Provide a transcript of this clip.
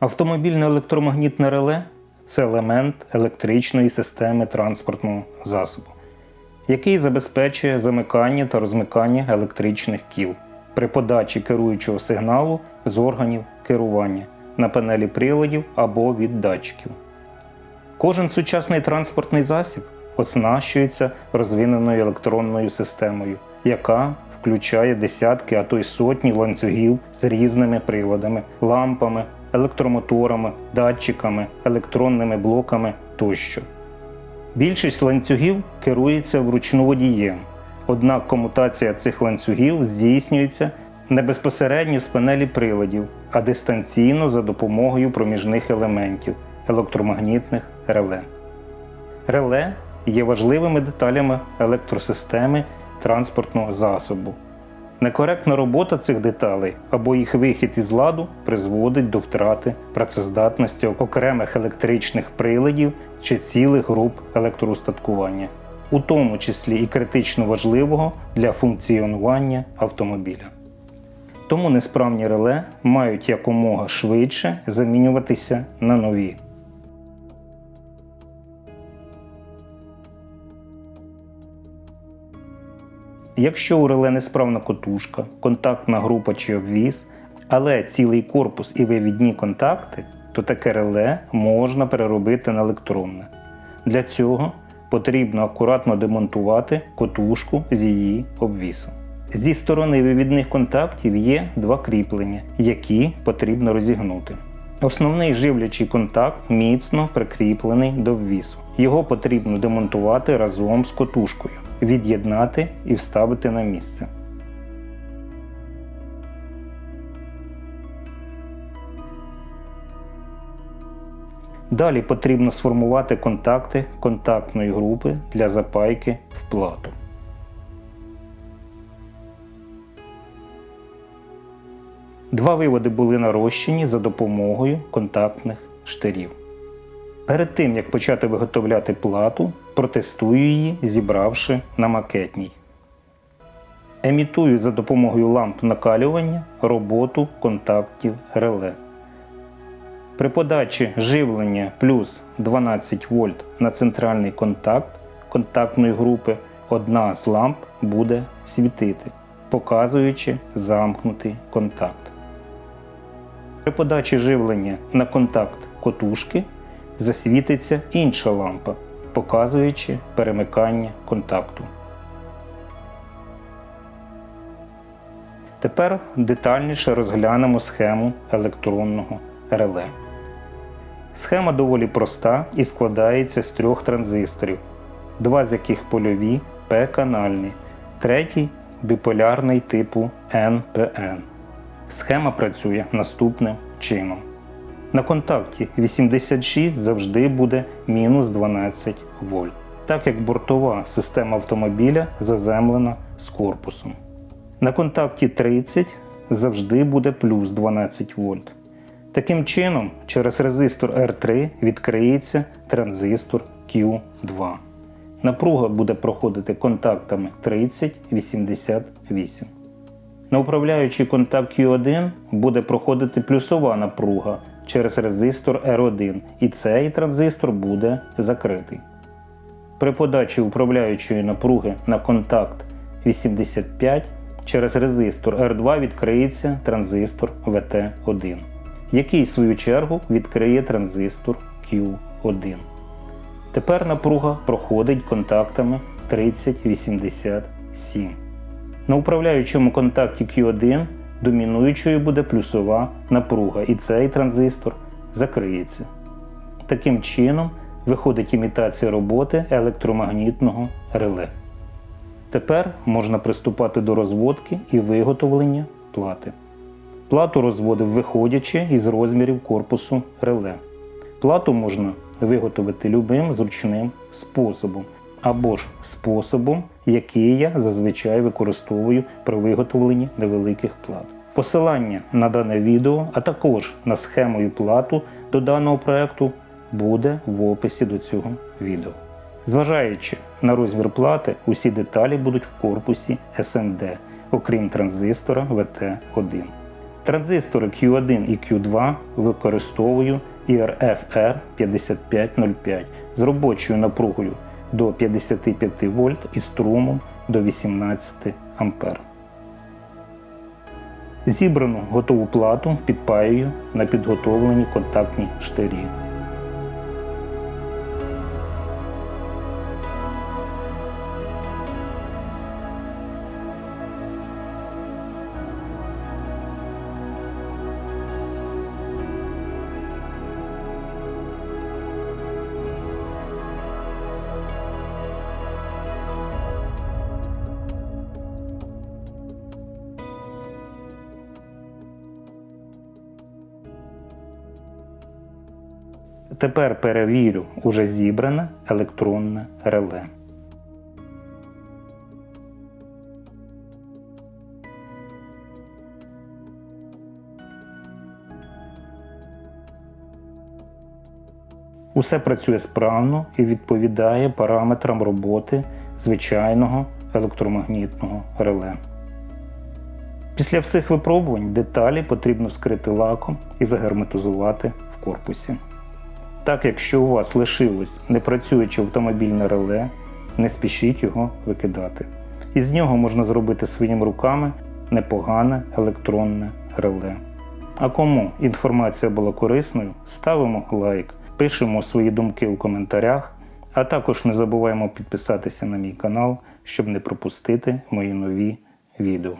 Автомобільне електромагнітне реле це елемент електричної системи транспортного засобу, який забезпечує замикання та розмикання електричних кіл при подачі керуючого сигналу з органів керування на панелі приладів або від датчиків. Кожен сучасний транспортний засіб оснащується розвиненою електронною системою, яка включає десятки, а то й сотні ланцюгів з різними приладами, лампами, електромоторами, датчиками, електронними блоками тощо. Більшість ланцюгів керується вручну водієм, однак комутація цих ланцюгів здійснюється не безпосередньо з панелі приладів, а дистанційно за допомогою проміжних елементів електромагнітних реле. Реле є важливими деталями електросистеми транспортного засобу. Некоректна робота цих деталей або їх вихід із ладу призводить до втрати працездатності окремих електричних приладів чи цілих груп електроустаткування, у тому числі і критично важливого для функціонування автомобіля. Тому несправні реле мають якомога швидше замінюватися на нові. Якщо у реле несправна котушка, контактна група чи обвіз, але цілий корпус і вивідні контакти, то таке реле можна переробити на електронне. Для цього потрібно акуратно демонтувати котушку з її обвісом. Зі сторони вивідних контактів є два кріплення, які потрібно розігнути. Основний живлячий контакт міцно прикріплений до ввісу. Його потрібно демонтувати разом з котушкою, від'єднати і вставити на місце. Далі потрібно сформувати контакти контактної групи для запайки в плату. Два виводи були нарощені за допомогою контактних штирів. Перед тим як почати виготовляти плату, протестую її, зібравши на макетній. Емітую за допомогою ламп накалювання роботу контактів реле. При подачі живлення плюс 12 вольт на центральний контакт контактної групи одна з ламп буде світити, показуючи замкнутий контакт. При подачі живлення на контакт котушки засвітиться інша лампа, показуючи перемикання контакту. Тепер детальніше розглянемо схему електронного реле. Схема доволі проста і складається з трьох транзисторів, два з яких польові P-канальні, третій біполярний типу NPN. Схема працює наступним чином. На контакті 86 завжди буде мінус 12 вольт, так як бортова система автомобіля заземлена з корпусом. На контакті 30 завжди буде плюс 12 вольт. Таким чином, через резистор R3 відкриється транзистор Q2. Напруга буде проходити контактами 30-88. На управляючий контакт Q1 буде проходити плюсова напруга через резистор R1, і цей транзистор буде закритий. При подачі управляючої напруги на контакт 85 через резистор R2 відкриється транзистор VT1, який в свою чергу відкриє транзистор Q1. Тепер напруга проходить контактами 3087. На управляючому контакті Q1 домінуючою буде плюсова напруга, і цей транзистор закриється. Таким чином виходить імітація роботи електромагнітного реле. Тепер можна приступати до розводки і виготовлення плати. Плату розводив виходячи із розмірів корпусу реле. Плату можна виготовити любим зручним способом або ж способом, який я зазвичай використовую при виготовленні невеликих плат. Посилання на дане відео, а також на схему і плату до даного проекту буде в описі до цього відео. Зважаючи на розмір плати, усі деталі будуть в корпусі SMD, окрім транзистора VT1. Транзистори Q1 і Q2 використовую IRFR 5505 з робочою напругою до 55 вольт і струмом до 18 ампер. Зібрану готову плату підпаюю на підготовлені контактні штирі. Тепер перевірю уже зібране електронне реле. Усе працює справно і відповідає параметрам роботи звичайного електромагнітного реле. Після всіх випробувань деталі потрібно вскрити лаком і загерметизувати в корпусі. Так, якщо у вас лишилось непрацююче автомобільне реле, не спішіть його викидати. Із нього можна зробити своїми руками непогане електронне реле. А кому інформація була корисною, ставимо лайк, пишемо свої думки у коментарях, а також не забуваємо підписатися на мій канал, щоб не пропустити мої нові відео.